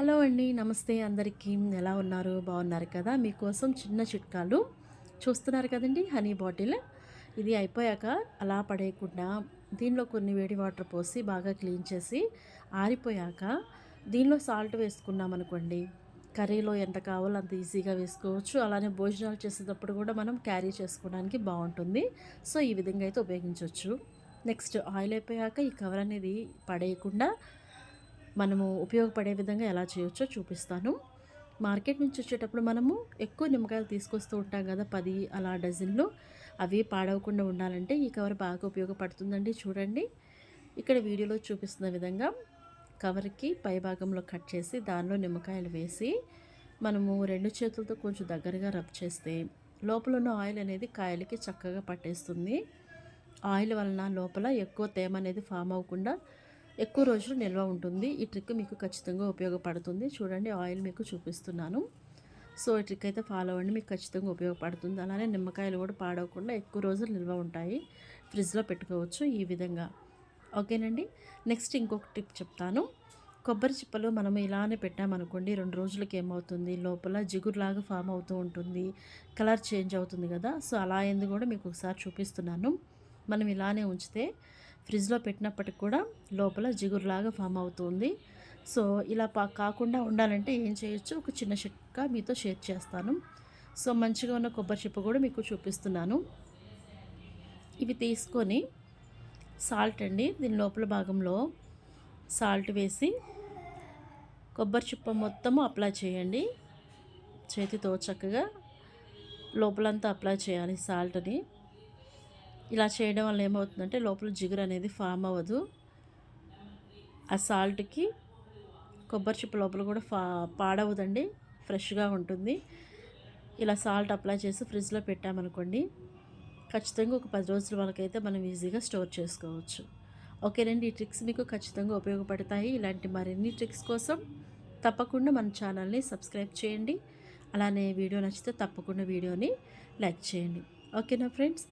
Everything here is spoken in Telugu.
హలో అండి నమస్తే అందరికీ. ఎలా ఉన్నారు? బాగున్నారు కదా? మీకోసం చిన్న చిట్కాలు చూస్తున్నారు కదండి హనీ బాటిల్. ఇది అయిపోయాక అలా పడేయకుండా దీనిలో కొన్ని వేడి వాటర్ పోసి బాగా క్లీన్ చేసి ఆరిపోయాక దీనిలో సాల్ట్ వేసుకున్నాం అనుకోండి. కర్రీలో ఎంత కావాలో అంత ఈజీగా వేసుకోవచ్చు. అలానే భోజనాలు చేసేటప్పుడు కూడా మనం క్యారీ చేసుకోవడానికి బాగుంటుంది. సో ఈ విధంగా అయితే ఉపయోగించవచ్చు. నెక్స్ట్ ఆయిల్ అయిపోయాక ఈ కవర్ అనేది పడేయకుండా మనము ఉపయోగపడే విధంగా ఎలా చేయొచ్చో చూపిస్తాను. మార్కెట్ నుంచి వచ్చేటప్పుడు మనము ఎక్కువ నిమ్మకాయలు తీసుకొస్తూ ఉంటాం కదా పది అలా డజన్లు. అవి పాడవకుండా ఉండాలంటే ఈ కవర్ బాగా ఉపయోగపడుతుందండి చూడండి. ఇక్కడ వీడియోలో చూపిస్తున్న విధంగా కవర్కి పై భాగంలో కట్ చేసి దానిలో నిమ్మకాయలు వేసి మనము రెండు చేతులతో కొంచెం దగ్గరగా రబ్ చేస్తే లోపల ఉన్న ఆయిల్ అనేది కాయలకి చక్కగా పట్టేస్తుంది. ఆయిల్ వలన లోపల ఎక్కువ తేమ అనేది ఫామ్ అవ్వకుండా ఎక్కువ రోజులు నిల్వ ఉంటుంది. ఈ ట్రిక్ మీకు ఖచ్చితంగా ఉపయోగపడుతుంది. చూడండి ఆయిల్ మీకు చూపిస్తున్నాను. సో ఈ ట్రిక్ అయితే ఫాలో అవ్వండి. మీకు ఖచ్చితంగా ఉపయోగపడుతుంది. అలానే నిమ్మకాయలు కూడా పాడవకుండా ఎక్కువ రోజులు నిల్వ ఉంటాయి. ఫ్రిడ్జ్లో పెట్టుకోవచ్చు ఈ విధంగా. ఓకేనండి? నెక్స్ట్ ఇంకొక టిప్ చెప్తాను. కొబ్బరి చిప్పలు మనం ఇలానే పెట్టామనుకోండి రెండు రోజులకి ఏమవుతుంది? లోపల జిగురులాగా ఫామ్ అవుతూ ఉంటుంది. కలర్ చేంజ్ అవుతుంది కదా? సో అలా అయింది కూడా మీకు ఒకసారి చూపిస్తున్నాను. మనం ఇలానే ఉంచితే ఫ్రిడ్జ్లో పెట్టినప్పటికి కూడా లోపల జిగురులాగా ఫామ్ అవుతుంది. సో ఇలా పా కాకుండా ఉండాలంటే ఏం చేయొచ్చు? ఒక చిన్న చిట్కా మీతో షేర్ చేస్తాను. సో మంచిగా ఉన్న కొబ్బరి చిప్ప కూడా మీకు చూపిస్తున్నాను. ఇవి తీసుకొని సాల్ట్ అండి. దీని లోపల భాగంలో సాల్ట్ వేసి కొబ్బరి చిప్ప మొత్తము అప్లై చేయండి. చేతితో చక్కగా లోపలంతా అప్లై చేయాలి సాల్ట్ని. ఇలా చేయడం వల్ల ఏమవుతుందంటే లోపల జిగురు అనేది ఫామ్ అవ్వదు. ఆ సాల్ట్కి కొబ్బరి చిప్ప లోపల కూడా ఫా పాడవదండి. ఫ్రెష్గా ఉంటుంది. ఇలా సాల్ట్ అప్లై చేసి ఫ్రిడ్జ్లో పెట్టామనుకోండి ఖచ్చితంగా ఒక పది రోజుల వరకైతే మనం ఈజీగా స్టోర్ చేసుకోవచ్చు. ఓకేనండి ఈ ట్రిక్స్ మీకు ఖచ్చితంగా ఉపయోగపడతాయి. ఇలాంటి మరిన్ని ట్రిక్స్ కోసం తప్పకుండా మన ఛానల్ని సబ్స్క్రైబ్ చేయండి. అలానే వీడియో నచ్చితే తప్పకుండా వీడియోని లైక్ చేయండి. ఓకేనా ఫ్రెండ్స్?